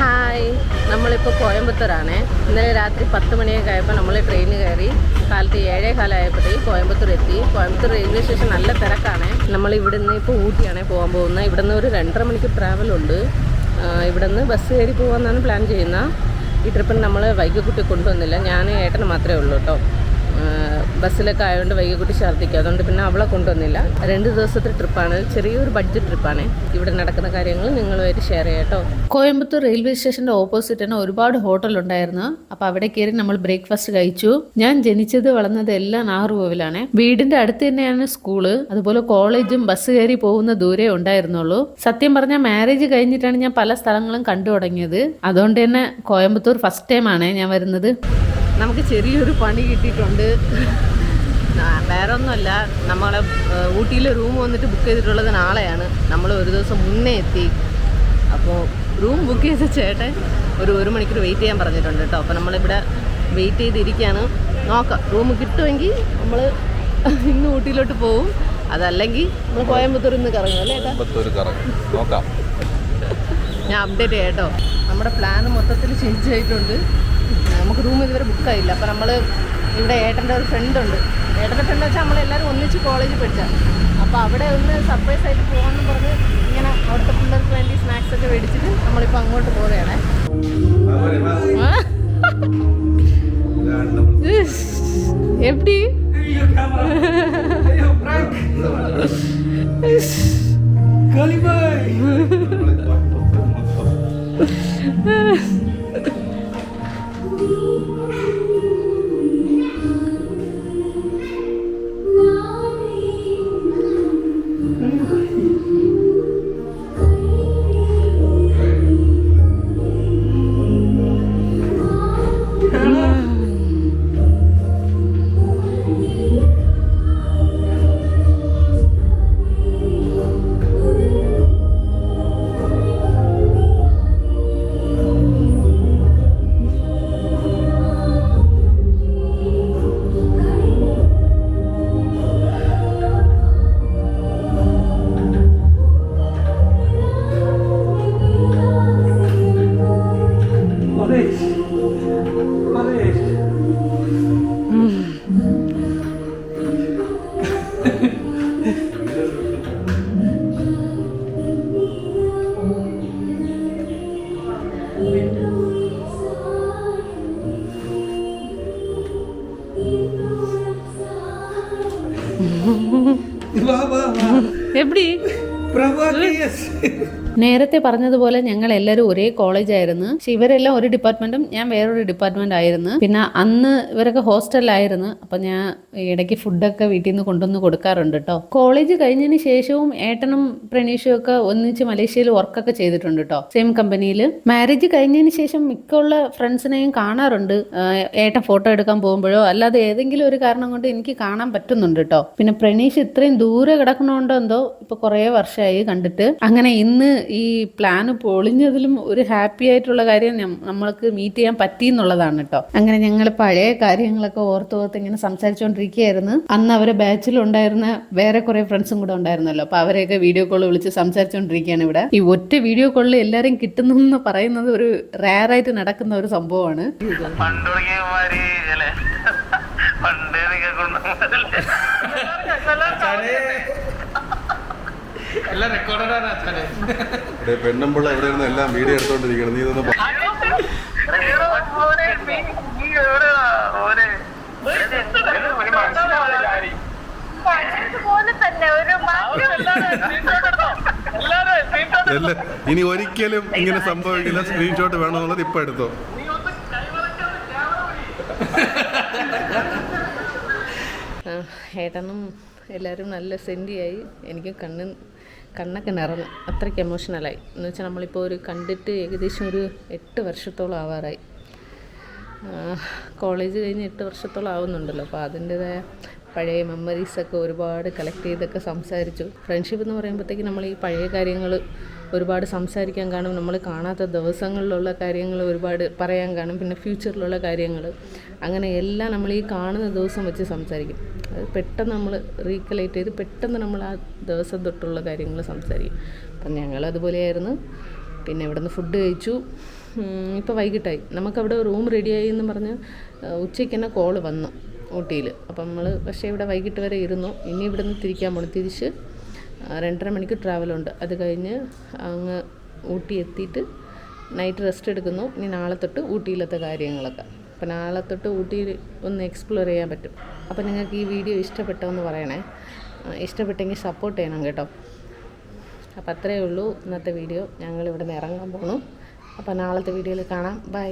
Hi. നമ്മളിപ്പോൾ കോയമ്പത്തൂരാണ്. ഇന്നലെ രാത്രി പത്ത് മണിയൊക്കെ ആയപ്പോൾ നമ്മൾ ട്രെയിനിൽ കയറി കാലത്ത് ഏഴേ കാലമായപ്പോഴത്തേക്ക് കോയമ്പത്തൂർ എത്തി. കോയമ്പത്തൂർ റെയിൽവേ സ്റ്റേഷൻ നല്ല തിരക്കാണ്. നമ്മൾ ഇവിടുന്ന് ഇപ്പോൾ ഊട്ടിയാണ് പോകാൻ പോകുന്നത്. ഇവിടുന്ന് ഒരു രണ്ടര മണിക്ക് ട്രാവലുണ്ട് ഇവിടുന്ന് ബസ് കയറി പോകാമെന്നാണ് പ്ലാൻ ചെയ്യുന്നത് ഈ ട്രിപ്പിന് നമ്മൾ വൈകക്കുട്ടി കൊണ്ടുവന്നില്ല. ഞാൻ ഏട്ടന് മാത്രമേ ഉള്ളൂ കേട്ടോ. ബസ്സിലൊക്കെ ആയതുകൊണ്ട് വൈകിക്കുട്ടി ഛർദ്ദിക്കുക അതുകൊണ്ട് പിന്നെ അവളെ കൊണ്ടുവന്നില്ല. രണ്ട് ദിവസത്തെ ട്രിപ്പാണ്. ചെറിയൊരു ബഡ്ജറ്റ് ട്രിപ്പാണ്. ഇവിടെ നടക്കുന്ന കാര്യങ്ങൾ നിങ്ങളുമായിട്ട് ഷെയർ ചെയ്യാം കേട്ടോ. കോയമ്പത്തൂർ റെയിൽവേ സ്റ്റേഷന്റെ ഓപ്പോസിറ്റ് തന്നെ ഒരുപാട് ഹോട്ടൽ ഉണ്ടായിരുന്നു. അപ്പൊ അവിടെ കയറി നമ്മൾ ബ്രേക്ക്ഫാസ്റ്റ് കഴിച്ചു. ഞാൻ ജനിച്ചത് വളർന്നത് എല്ലാം നാറുകോവിലാണ് വീടിന്റെ അടുത്ത് തന്നെയാണ് സ്കൂൾ അതുപോലെ കോളേജും ബസ് കയറി പോകുന്ന ദൂരെ ഉണ്ടായിരുന്നുള്ളൂ. സത്യം പറഞ്ഞാൽ മാരേജ് കഴിഞ്ഞിട്ടാണ് ഞാൻ പല സ്ഥലങ്ങളും കണ്ടു തുടങ്ങിയത്. അതുകൊണ്ട് തന്നെ കോയമ്പത്തൂർ ഫസ്റ്റ് ടൈമാണ് ഞാൻ വരുന്നത്. നമുക്ക് ചെറിയൊരു പണി കിട്ടിയിട്ടുണ്ട്. വേറെ ഒന്നുമല്ല നമ്മളെ ഊട്ടിയിൽ റൂം വന്നിട്ട് ബുക്ക് ചെയ്തിട്ടുള്ളത് നാളെയാണ്. നമ്മൾ ഒരു ദിവസം മുന്നേ എത്തി. അപ്പോൾ റൂം ബുക്ക് ചെയ്ത ചേട്ടൻ ഒരു ഒരു മണിക്കൂർ വെയിറ്റ് ചെയ്യാൻ പറഞ്ഞിട്ടുണ്ട് കേട്ടോ. അപ്പോൾ നമ്മളിവിടെ വെയിറ്റ് ചെയ്തിരിക്കുകയാണ്. നോക്കാം റൂം കിട്ടുമെങ്കിൽ നമ്മൾ ഇന്ന് ഊട്ടിയിലോട്ട് പോവും. അതല്ലെങ്കിൽ നമ്മൾ കോയമ്പത്തൂർ ഇന്ന് കറങ്ങും അല്ലേ നോക്കാം. ഞാൻ അപ്ഡേറ്റ് ചെയ്യാം കേട്ടോ. നമ്മുടെ പ്ലാൻ മൊത്തത്തിൽ ചേഞ്ച് ആയിട്ടുണ്ട്. നമുക്ക് റൂം ഇതുവരെ ബുക്കായില്ല അപ്പോൾ നമ്മൾ ഇവിടെ ഏട്ടന്റെ ഒരു ഫ്രണ്ട് ഉണ്ട്. ഏട്ടന്റെ ഫ്രണ്ട് വെച്ചാൽ നമ്മളെല്ലാവരും ഒന്നിച്ച് കോളേജിൽ പഠിച്ച. അപ്പോൾ അവിടെ ഒന്ന് സർപ്രൈസ് ആയിട്ട് പോകാമെന്ന് പറഞ്ഞ് ഇങ്ങനെ അവിടുത്തെ പിള്ളേർക്ക് വേണ്ടി സ്നാക്സ് ഒക്കെ മേടിച്ചിട്ട് നമ്മളിപ്പോൾ അങ്ങോട്ട് പോവുകയാണ്. എപ്പി Yeah. എപ്പി നേരത്തെ പറഞ്ഞതുപോലെ ഞങ്ങൾ എല്ലാവരും ഒരേ കോളേജായിരുന്നു പക്ഷെ ഇവരെല്ലാം ഒരു ഡിപ്പാർട്ട്മെന്റും ഞാൻ വേറൊരു ഡിപ്പാർട്ട്മെന്റ് ആയിരുന്നു. പിന്നെ അന്ന് ഇവരൊക്കെ ഹോസ്റ്റലിലായിരുന്നു അപ്പൊ ഞാൻ ഇടയ്ക്ക് ഫുഡൊക്കെ വീട്ടിൽ നിന്ന് കൊണ്ടുവന്ന് കൊടുക്കാറുണ്ട് കേട്ടോ കോളേജ് കഴിഞ്ഞതിന് ശേഷവും ഏട്ടനും പ്രണീഷും ഒക്കെ ഒന്നിച്ച് മലേഷ്യയിൽ വർക്കൊക്കെ ചെയ്തിട്ടുണ്ട് കേട്ടോ സെയിം കമ്പനിയിൽ മാരേജ് കഴിഞ്ഞതിന് ശേഷം മിക്കുള്ള ഫ്രണ്ട്സിനെയും കാണാറുണ്ട്. ഏട്ടൻ ഫോട്ടോ എടുക്കാൻ പോകുമ്പോഴോ അല്ലാതെ ഏതെങ്കിലും ഒരു കാരണം കൊണ്ട് എനിക്ക് കാണാൻ പറ്റുന്നുണ്ട് കേട്ടോ പിന്നെ പ്രണീഷ് ഇത്രയും ദൂരെ കിടക്കണോണ്ടോ എന്തോ ഇപ്പൊ കുറേ വർഷമായി കണ്ടിട്ട് അങ്ങനെ ഇന്ന് ഈ പ്ലാൻ പൊളിഞ്ഞതിലും ഒരു ഹാപ്പി ആയിട്ടുള്ള കാര്യം നമ്മൾക്ക് മീറ്റ് ചെയ്യാൻ പറ്റി എന്നുള്ളതാണ് കേട്ടോ അങ്ങനെ ഞങ്ങൾ പഴയ കാര്യങ്ങളൊക്കെ ഓർത്ത് ഓർത്ത് ഇങ്ങനെ സംസാരിച്ചുകൊണ്ടിരിക്കുകയായിരുന്നു അന്ന് അവരെ ബാച്ചിലുണ്ടായിരുന്ന വേറെ കുറെ ഫ്രണ്ട്സും കൂടെ ഉണ്ടായിരുന്നല്ലോ. അപ്പൊ അവരെയൊക്കെ വീഡിയോ കോൾ വിളിച്ച് സംസാരിച്ചുകൊണ്ടിരിക്കുകയാണ് ഇവിടെ. ഈ ഒറ്റ വീഡിയോ കോളിൽ എല്ലാവരും കിട്ടുന്നു എന്ന് പറയുന്നത് ഒരു റയറായിട്ട് നടക്കുന്ന ഒരു സംഭവമാണ്. പണ്ട് എല്ലാം അച്ഛനെ. ഇവിടെ പെണ്ണുമ്പിള്ള ഇവിടെ ഇരുന്ന് എല്ലാം വീഡിയോ എടുത്തോണ്ടിരിക്കണം നീ ഇതൊന്ന് ഇനി ഒരിക്കലും ഇങ്ങനെ സംഭവിക്കില്ല. സ്ക്രീൻഷോട്ട് വേണമെന്നുള്ളത് ഇപ്പൊ എടുത്തോ. ഏട്ടനും എല്ലാവരും നല്ല സെന്റിയായി. എനിക്ക് കണ്ണ് കണ്ണൊക്കെ നിറഞ്ഞു അത്രയ്ക്ക് എമോഷണലായി എന്ന് വെച്ചാൽ നമ്മളിപ്പോൾ ഒരു കണ്ടിട്ട് ഏകദേശം ഒരു എട്ട് വർഷത്തോളം ആവാറായി. കോളേജ് കഴിഞ്ഞ് എട്ട് വർഷത്തോളം ആവുന്നുണ്ടല്ലോ. അപ്പോൾ അതിന്റെതായ പഴയ മെമ്മറീസൊക്കെ ഒരുപാട് കളക്ട് ചെയ്തൊക്കെ സംസാരിച്ചു. ഫ്രണ്ട്ഷിപ്പ് എന്ന് പറയുമ്പോഴത്തേക്ക് നമ്മൾ ഈ പഴയ കാര്യങ്ങൾ ഒരുപാട് സംസാരിക്കാൻ കാണും നമ്മൾ കാണാത്ത ദിവസങ്ങളിലുള്ള കാര്യങ്ങൾ ഒരുപാട് പറയാൻ കാണും പിന്നെ ഫ്യൂച്ചറിലുള്ള കാര്യങ്ങൾ അങ്ങനെ എല്ലാം നമ്മൾ ഈ കാണുന്ന ദിവസം വെച്ച് സംസാരിക്കും. അത് പെട്ടെന്ന് നമ്മൾ റീകലേറ്റ് ചെയ്ത് പെട്ടെന്ന് നമ്മൾ ആ ദിവസം തൊട്ടുള്ള കാര്യങ്ങൾ സംസാരിക്കും. അപ്പം ഞങ്ങൾ അതുപോലെയായിരുന്നു. പിന്നെ ഇവിടുന്ന് ഫുഡ് കഴിച്ചു. ഇപ്പോൾ വൈകിട്ടായി. നമുക്കവിടെ റൂം റെഡിയായി എന്ന് പറഞ്ഞ് ഉച്ചയ്ക്ക് തന്നെ കോൾ വന്നു ഊട്ടിയിൽ അപ്പം നമ്മൾ പക്ഷേ ഇവിടെ വൈകിട്ട് വരെ ഇരുന്നു. ഇനി ഇവിടെ നിന്ന് തിരിക്കാൻ പോകണം തിരിച്ച് രണ്ടര മണിക്ക് ട്രാവലുണ്ട് അത് കഴിഞ്ഞ് അങ്ങ് ഊട്ടി എത്തിയിട്ട് നൈറ്റ് റെസ്റ്റ് എടുക്കുന്നു. ഇനി നാളെ തൊട്ട് ഊട്ടിയിലത്തെ കാര്യങ്ങളൊക്കെ. അപ്പോൾ നാളെ തൊട്ട് ഊട്ടിയിൽ ഒന്ന് എക്സ്പ്ലോർ ചെയ്യാൻ പറ്റും. അപ്പോൾ നിങ്ങൾക്ക് ഈ വീഡിയോ ഇഷ്ടപ്പെട്ടോ എന്ന് പറയണേ. ഇഷ്ടപ്പെട്ടെങ്കിൽ സപ്പോർട്ട് ചെയ്യണം കേട്ടോ. അപ്പോൾ അത്രയേ ഉള്ളൂ ഇന്നത്തെ വീഡിയോ ഞങ്ങൾ ഇവിടെ നിന്ന് ഇറങ്ങാൻ പോണു. അപ്പോൾ നാളത്തെ വീഡിയോയിൽ കാണാം. ബൈ